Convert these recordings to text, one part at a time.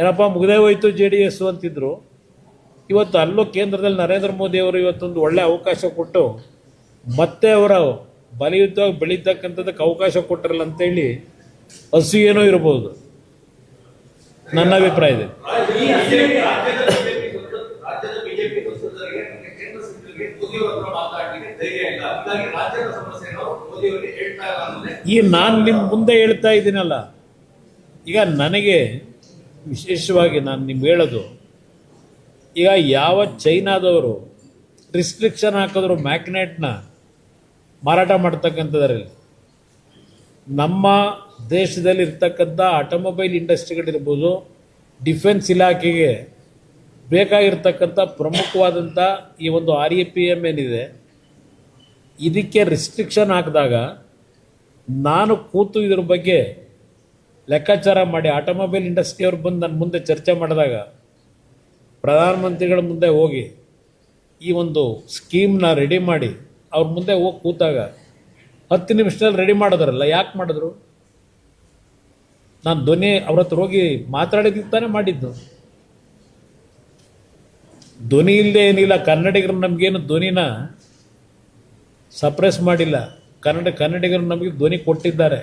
ಏನಪ್ಪ, ಮುಗಿದೇ ಹೋಯ್ತು J D S ಅಂತಿದ್ರು. ಇವತ್ತು ಅಲ್ಲೂ ಕೇಂದ್ರದಲ್ಲಿ ನರೇಂದ್ರ ಮೋದಿ ಅವರು ಇವತ್ತೊಂದು ಒಳ್ಳೆ ಅವಕಾಶ ಕೊಟ್ಟು ಮತ್ತೆ ಅವರ ಬಲಿಯುದ್ಧವಾಗಿ ಬೆಳೀತಕ್ಕಂಥದ್ದಕ್ಕೆ ಅವಕಾಶ ಕೊಟ್ಟರಲ್ಲ ಅಂತೇಳಿ ಹಸು ಏನೋ ಇರ್ಬೋದು. ನನ್ನ ಅಭಿಪ್ರಾಯ ಇದೆ. ಈ ನಾನು ನಿಮ್ಮ ಮುಂದೆ ಹೇಳ್ತಾ ಇದ್ದೀನಲ್ಲ, ಈಗ ನನಗೆ ವಿಶೇಷವಾಗಿ ನಾನು ನಿಮ್ಗೆ ಹೇಳೋದು, ಈಗ ಯಾವ ಚೈನಾದವರು ರಿಸ್ಟ್ರಿಕ್ಷನ್ ಹಾಕಿದ್ರು ಮ್ಯಾಗ್ನೆಟ್ನ ಮಾರಾಟ ಮಾಡ್ತಕ್ಕಂಥದ್ರಲ್ಲಿ, ನಮ್ಮ ದೇಶದಲ್ಲಿ ಇರ್ತಕ್ಕಂಥ ಆಟೋಮೊಬೈಲ್ ಇಂಡಸ್ಟ್ರಿಗಳಿರ್ಬೋದು ಡಿಫೆನ್ಸ್ ಇಲಾಖೆಗೆ ಬೇಕಾಗಿರ್ತಕ್ಕಂಥ ಪ್ರಮುಖವಾದಂಥ ಈ ಒಂದು ಆರ್ ಎ ಪಿ ಎಂ ಏನಿದೆ, ಇದಕ್ಕೆ ರಿಸ್ಟ್ರಿಕ್ಷನ್ ಹಾಕಿದಾಗ ನಾನು ಕೂತು ಇದ್ರ ಬಗ್ಗೆ ಲೆಕ್ಕಾಚಾರ ಮಾಡಿ ಆಟೋಮೊಬೈಲ್ ಇಂಡಸ್ಟ್ರಿಯವ್ರು ಬಂದು ನನ್ನ ಮುಂದೆ ಚರ್ಚೆ ಮಾಡಿದಾಗ ಪ್ರಧಾನಮಂತ್ರಿಗಳ ಮುಂದೆ ಹೋಗಿ ಈ ಒಂದು ಸ್ಕೀಮ್ನ ರೆಡಿ ಮಾಡಿ ಅವ್ರ ಮುಂದೆ ಹೋಗಿ ಕೂತಾಗ ಹತ್ತು ನಿಮಿಷದಲ್ಲಿ ರೆಡಿ ಮಾಡಿದ್ರಲ್ಲ, ಯಾಕೆ ಮಾಡಿದ್ರು? ನಾನು ಧ್ವನಿ ಅವ್ರ ಹತ್ರ ಹೋಗಿ ಮಾತಾಡಿದ್ದಕ್ಕೆ ತಾನೇ ಮಾಡಿದ್ದು. ಧ್ವನಿ ಇಲ್ಲದೆ ಏನಿಲ್ಲ, ಕನ್ನಡಿಗರು ನಮಗೇನು ಧ್ವನಿನ ಸಪ್ರೆಸ್ ಮಾಡಿಲ್ಲ. ಕನ್ನಡ ಕನ್ನಡಿಗರು ನಮಗೆ ಧ್ವನಿ ಕೊಟ್ಟಿದ್ದಾರೆ.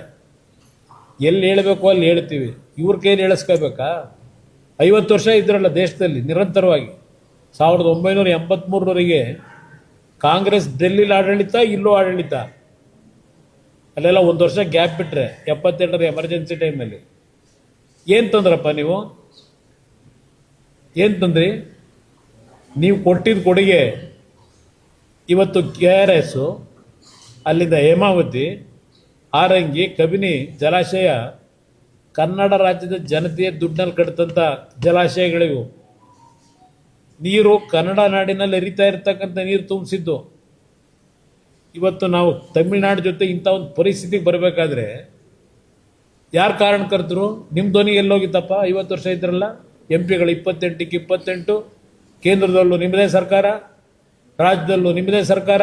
ಎಲ್ಲಿ ಹೇಳಬೇಕು ಅಲ್ಲಿ ಹೇಳ್ತೀವಿ ಇವ್ರ ಕೈಯಲ್ಲಿ ಹೇಳಿಸ್ಕೋಬೇಕಾ ಐವತ್ತು ವರ್ಷ ಇದ್ರಲ್ಲ ದೇಶದಲ್ಲಿ, ನಿರಂತರವಾಗಿ. ಸಾವಿರದ ಒಂಬೈನೂರ ಎಂಬತ್ತ್ಮೂರವರೆಗೆ ಕಾಂಗ್ರೆಸ್ ಡೆಲ್ಲಿಲಿ ಆಡಳಿತ, ಇಲ್ಲೂ ಆಡಳಿತ. ಅಲ್ಲೆಲ್ಲ ಒಂದು ವರ್ಷ ಗ್ಯಾಪ್ ಬಿಟ್ಟರೆ ಎಪ್ಪತ್ತೆಂಟರ ಎಮರ್ಜೆನ್ಸಿ ಟೈಮಲ್ಲಿ. ಏನು ತಂದ್ರಪ್ಪ ನೀವು? ಏನು ತಂದ್ರಿ? ನೀವು ಕೊಟ್ಟಿದ್ದ ಕೊಡುಗೆ ಇವತ್ತು ಕೆ ಆರ್ ಎಸ್ಸು, ಅಲ್ಲಿಂದ ಹೇಮಾವತಿ ಆರಂಗಿ, ಕಬಿನಿ, ಜಲಾಶಯ, ಕನ್ನಡ ರಾಜ್ಯದ ಜನತೆಯ ದುಡ್ಡಿನಲ್ಲಿ ಕಟ್ಟಿದಂಥ ಜಲಾಶಯಗಳಿವು. ನೀರು ಕನ್ನಡ ನಾಡಿನಲ್ಲಿ ಹರಿತಾ ಇರ್ತಕ್ಕಂಥ ನೀರು ತುಂಬಿಸಿದ್ದು. ಇವತ್ತು ನಾವು ತಮಿಳ್ನಾಡು ಜೊತೆ ಇಂಥ ಒಂದು ಪರಿಸ್ಥಿತಿಗೆ ಬರಬೇಕಾದ್ರೆ ಯಾರು ಕಾರಣಕರ್ತರು? ನಿಮ್ಮ ಧ್ವನಿ ಎಲ್ಲೋಗಿತ್ತಪ್ಪ? ಐವತ್ತು ವರ್ಷ ಇದ್ರಲ್ಲ? ಎಂ ಪಿಗಳು ಇಪ್ಪತ್ತೆಂಟಕ್ಕೆ ಇಪ್ಪತ್ತೆಂಟು, ಕೇಂದ್ರದಲ್ಲೂ ನಿಮ್ಮದೇ ಸರ್ಕಾರ, ರಾಜ್ಯದಲ್ಲೂ ನಿಮ್ಮದೇ ಸರ್ಕಾರ.